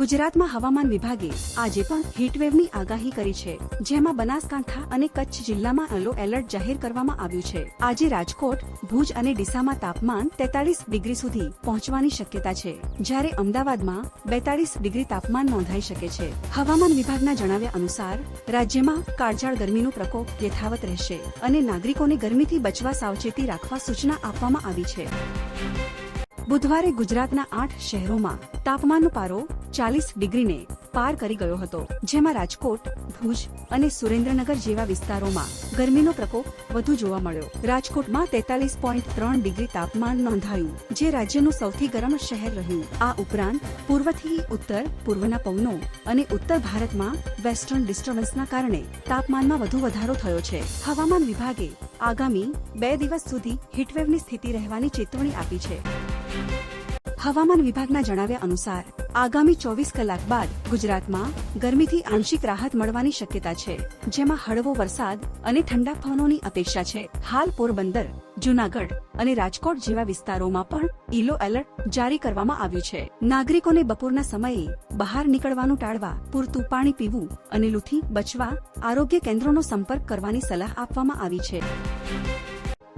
ગુજરાતમાં હવામાન વિભાગે આજે પણ હીટવેવની આગાહી કરી છે, જેમાં બનાસકાંઠા અને કચ્છ જિલ્લામાં યલો એલર્ટ જાહેર કરવામાં આવ્યું છે. આજે રાજકોટ, ભુજ અને ડીસામાં તાપમાન તેતાલીસ ડિગ્રી સુધી પહોંચવાની શક્યતા છે, જ્યારે અમદાવાદમાં બેતાલીસ ડિગ્રી તાપમાન નોંધાઈ શકે છે. હવામાન વિભાગના જણાવ્યા અનુસાર, રાજ્યમાં કાળઝાળ ગરમીનો પ્રકોપ યથાવત રહેશે અને નાગરિકોને ગરમીથી બચવા સાવચેતી રાખવા સૂચના આપવામાં આવી છે. બુધવારે ગુજરાતના આઠ શહેરોમાં તાપમાનનો પારો ચાલીસ ડિગ્રીને પાર કરી ગયો હતો, જેમાં રાજકોટ, ભુજ અને સુરેન્દ્રનગર જેવા વિસ્તારોમાં ગરમીનો પ્રકોપ વધુ જોવા મળ્યો. રાજકોટમાં તેતાલીસ પોઈન્ટ ત્રણ ડિગ્રી તાપમાન નોંધાયું, જે રાજ્યનું સૌથી ગરમ શહેર રહ્યું. આ ઉપરાંત પૂર્વથી ઉત્તર, પૂર્વના પવનો અને ઉત્તર ભારતમાં વેસ્ટર્ન ડિસ્ટર્બન્સના કારણે તાપમાનમાં વધુ વધારો થયો છે. હવામાન વિભાગે આગામી બે દિવસ સુધી હીટવેવની સ્થિતિ રહેવાની ચેતવણી આપી છે. હવામાન વિભાગના જણાવ્યા અનુસાર, આગામી ચોવીસ કલાક બાદ ગુજરાતમાં ગરમીથી આંશિક રાહત મળવાની શક્યતા છે, જેમાં હળવો વરસાદ અને ઠંડા પવનોની અપેક્ષા છે. હાલ પોરબંદર, જુનાગઢ અને રાજકોટ જેવા વિસ્તારોમાં પણ ઈલો એલર્ટ જારી કરવામાં આવ્યું છે. નાગરિકોને બપોરના સમયે બહાર નીકળવાનું ટાળવા, પૂરતું પાણી પીવું અને લૂથી બચવા આરોગ્ય કેન્દ્રોનો સંપર્ક કરવાની સલાહ આપવામાં આવી છે.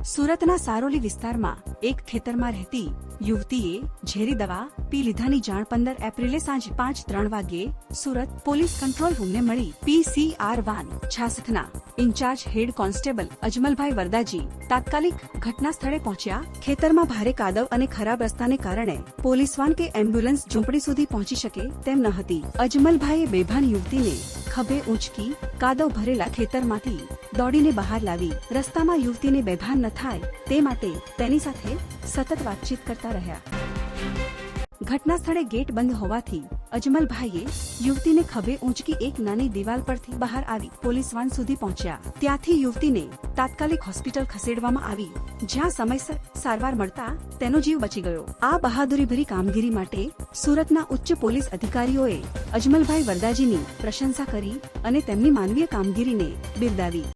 સુરતના સારોલી વિસ્તારમાં એક ખેતરમાં રહેતી યુવતીએ ઝેરી દવા પી લીધાની જાણ પંદર એપ્રિલે સાંજે પાંચ ત્રણ વાગ્યે સુરત પોલીસ કંટ્રોલ રૂમને મળી PCR van છાસઠના in-charge head constable Ajmalbhai Vardaji તાત્કાલિક ઘટના સ્થળે પહોંચ્યા. ખેતરમાં ભારે કાદવ અને ખરાબ રસ્તાને કારણે પોલીસ વાન કે એમ્બ્યુલન્સ ઝૂંપડી સુધી પહોંચી શકે તેમ ન હતી. અજમલભાઈએ બેભાન યુવતીને ખભે ઉંચકી કાદવ ભરેલા ખેતરમાંથી દોડીને બહાર લાવી રસ્તામાં યુવતીને બેભાન ન થાય તે માટે તેની સાથે સતત વાતચીત કરતા રહ્યા. ઘટના સ્થળે ગેટ બંધ હોવાથી અજમલભાઈએ યુવતીને ખભે ઊંચકી એક નાની દિવાલ પરથી બહાર આવી પોલીસ સુધી પહોંચ્યા. ત્યાંથી યુવતીને તાત્કાલિક હોસ્પિટલ ખસેડવામાં આવી, જ્યાં સમયસર સારવાર મળતા તેનો જીવ બચી ગયો. આ બહાદુરીભરી કામગીરી માટે સુરતના ઉચ્ચ પોલીસ અધિકારીઓએ અજમલભાઈ વરદાજીની પ્રશંસા કરી અને તેમની માનવીય કામગીરીને બિરદાવી.